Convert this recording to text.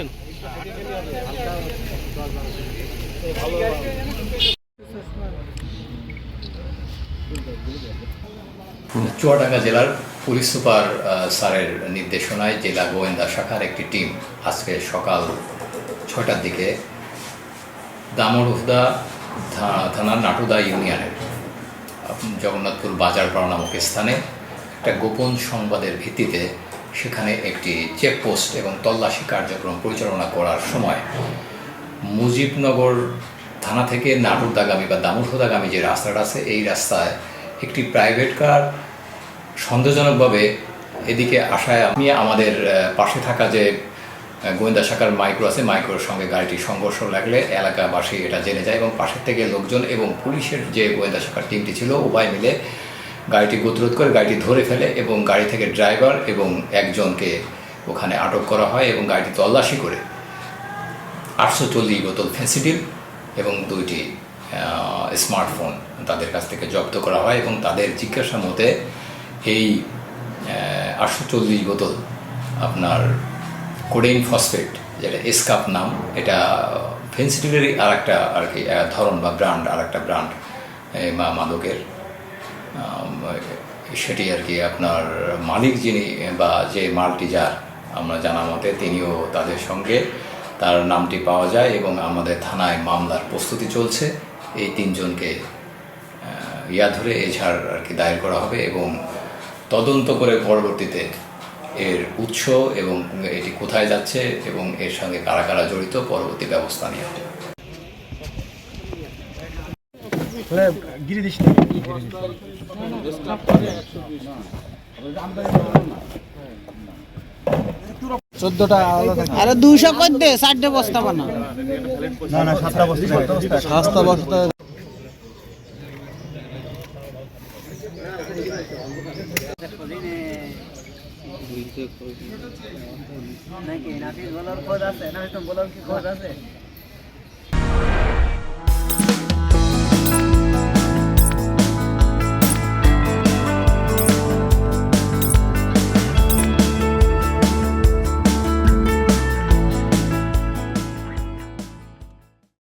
আসেন। চুয়াডাঙ্গা জেলার police super স্যারের নির্দেশনায় জেলা গোয়েন্দা শাখার একটি টিম আজকে সকাল ছটার দিকে দামরুদা থা- থানার নাটুদা ইউনিয়নের জগন্নাথপুর বাজারপাড়া নামক স্থানে একটা গোপন সংবাদের ভিত্তিতে সেখানে একটি চেকপোস্ট এবং তল্লাশি কার্যক্রম পরিচালনা করার সময় মুজিবনগর থানা থেকে নাটুরদাগামী বা দামোদরদাগামী যে রাস্তাটা আছে, এই রাস্তায় একটি প্রাইভেট কার সন্দেহজনকভাবে এদিকে আসায় আমি আমাদের পাশে থাকা যে গোয়েন্দা শাখার মাইক্রো আছে মাইক্রোর সঙ্গে গাড়িটি সংঘর্ষ লাগলে এলাকাবাসী এটা জেনে যায় এবং পাশের থেকে লোকজন এবং পুলিশের যে গোয়েন্দা শাখার টিমটি ছিল, উভয় মিলে গাড়িটি গতিরোধ করে গাড়িটি ধরে ফেলে এবং গাড়ি থেকে ড্রাইভার এবং একজনকে ওখানে আটক করা হয় এবং গাড়িটি তল্লাশি করে। আটশো চল্লিশ বোতল ফেন্সিডিল এবং দুইটি স্মার্টফোন তাদের কাছ থেকে জব্দ করা হয় এবং তাদের জিজ্ঞাসা মতে এই আটশো চল্লিশ বোতল আপনার কোডেইন ফসফেট, যেটা এসকাপ নাম, এটা ফেন্সিডিলেরই আর একটা আর কি ধরন বা ব্র্যান্ড আর একটা ব্র্যান্ড মাদকের। সেটি আর কি আপনার মালিক যিনি বা যে মালটি যার, আমরা জানা মতে তিনিও তাদের সঙ্গে তার নামটি পাওয়া যায় এবং আমাদের থানায় মামলার প্রস্তুতি চলছে। এই তিনজনকে ইয়া ধরে এছাড় আর কি দায়ের করা হবে এবং তদন্ত করে পরবর্তীতে এর উৎস এবং এটি কোথায় যাচ্ছে এবং এর সঙ্গে কারা কারা জড়িত পরবর্তী ব্যবস্থা হবে। চোদ্দটা আলাদা আরে দুইশো কর দে চারটে বস্তা বানা। না না সাতটা বস্তা সাতটা বস্তা নাকি নাকি বলার খোঁজ আছে? না বলার কি খোঁজ আছে?